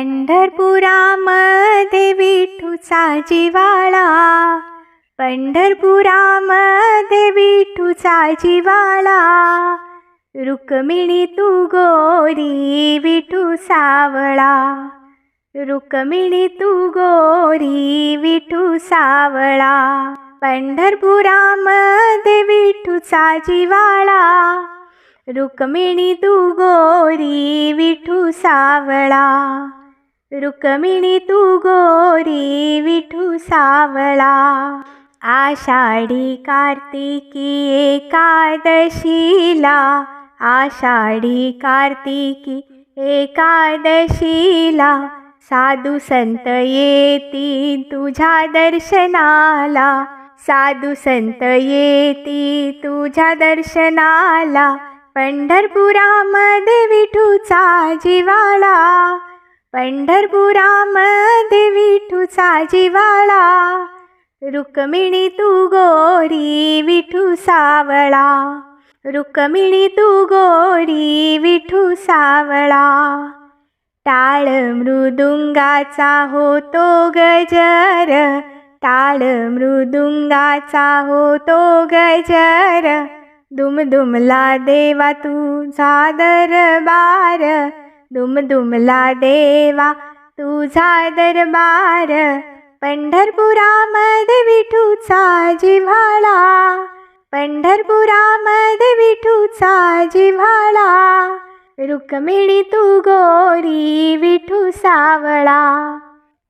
पंढरपुरामध्ये विठूचा जिवाळा. पंढरपुरामध्ये विठूचा जिवाळा. रुक्मिणी तू गोरी विठू सावळा. रुक्मिणी तू गोरी विठू सावळा. पंढरपुरामध्ये विठूचा जिवाळा. रुक्मिणी तू गोरी विठू सावळा. रुक्मिणी तू गोरी विठू सावळा आषाढी कार्तिकी एकादशीला आषाढी कार्तिकी एकादशीला साधू संत येती तुझ्या दर्शनाला साधू संत येती तुझ्या दर्शनाला पंढरपुरामध्ये विठूचा जिवाळा पंढरपुरामध्ये विठूचा जिवाळा रुक्मिणी तू गोरी विठू सावळा. रुक्मिणी तू गोरी विठू सावळा. टाळ मृदुंगाचा होतो गजर टाळ मृदुंगाचा होतो गजर. दुमदुमला देवा तुझा दरबार दुमदुमला देवा तुझा दरबार पंढरपुरामध्ये विठूचा जिव्हाळा पंढरपुरामध्ये विठूचा जिव्हाळा रुक्मिणी तू गोरी विठू सावळा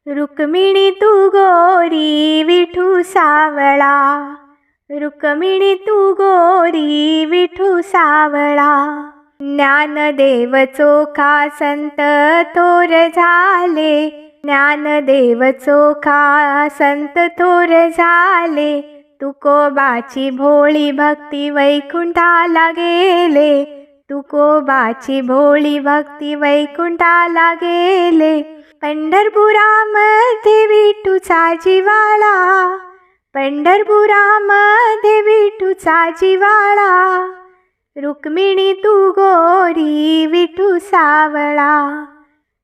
रुक्मिणी तू गोरी विठू सावळा रुक्मिणी तू गोरी विठू सावळा ज्ञानदेव चोखा संत थोर झाले? ज्ञानदेव चोखा संत थोर झाले? तुकोबाची भोळी भक्ती वैकुंठाला गेले. तुकोबाची भोळी भक्ती वैकुंठाला गेले. पंढरपुरामध्ये विठूचा जिवाळा. पंढरपुरामध्ये विठूचा जिवाळा. रुक्मिणी तू गोरी विठू सावळा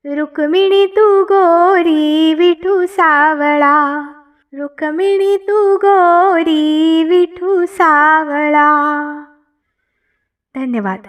रुक्मिणी तू गोरी विठू सावळा रुक्मिणी तू गोरी विठू सावळा धन्यवाद